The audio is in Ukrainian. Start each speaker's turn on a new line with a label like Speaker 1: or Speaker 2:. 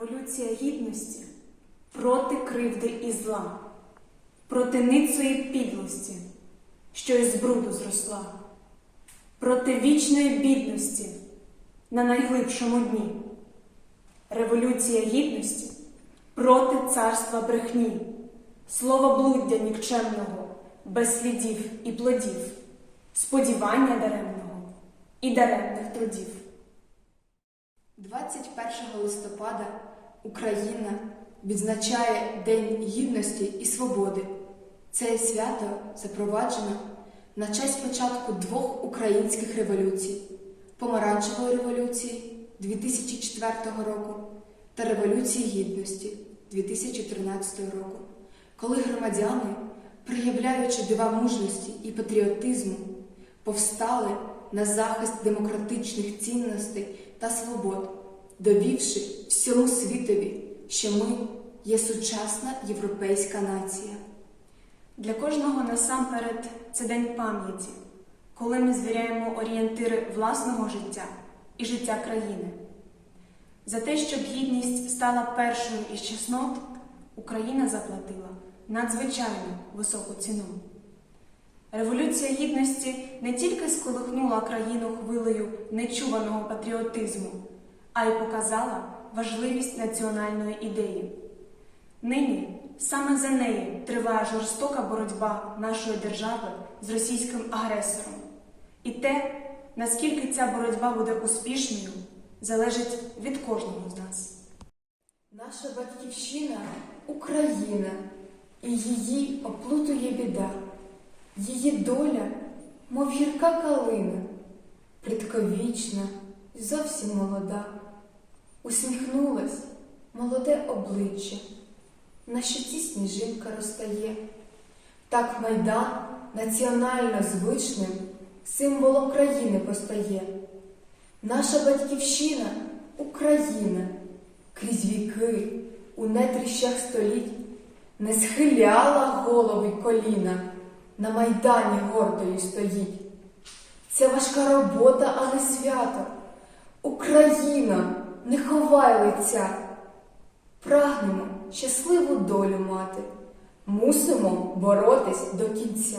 Speaker 1: Революція гідності проти кривди і зла, проти ницої підлості, що із бруду зросла, проти вічної бідності на найглибшому дні. Революція гідності проти царства брехні, словоблуддя нікчемного, без слідів і плодів, сподівання даремного і даремних трудів.
Speaker 2: 21 листопада Україна відзначає День Гідності і Свободи. Це свято запроваджено на честь початку двох українських революцій Помаранчевої революції 2004 року та Революції Гідності 2013 року, коли громадяни, проявляючи дива мужності і патріотизму, повстали на захист демократичних цінностей та свобод, довівши всьому світові, що ми є сучасна європейська нація.
Speaker 1: Для кожного насамперед це день пам'яті, коли ми звіряємо орієнтири власного життя і життя країни. За те, щоб гідність стала першою із чеснот, Україна заплатила надзвичайно високу ціну. Революція гідності не тільки сколихнула країну хвилею нечуваного патріотизму, а й показала важливість національної ідеї. Нині саме за неї триває жорстока боротьба нашої держави з російським агресором. І те, наскільки ця боротьба буде успішною, залежить від кожного з нас.
Speaker 2: Наша батьківщина Україна, і її оплутує біда. Її доля, мов гірка калина, предковічна, зовсім молода. Усміхнулась молоде обличчя, на щоці сніжинка розтає. Так майдан національно звичним символом країни постає. Наша батьківщина Україна крізь віки у нетріщах століть не схиляла голови коліна, на майдані гордою стоїть. Це важка робота, а не свято. Ховай лиця. Прагнемо щасливу долю мати, мусимо боротись до кінця.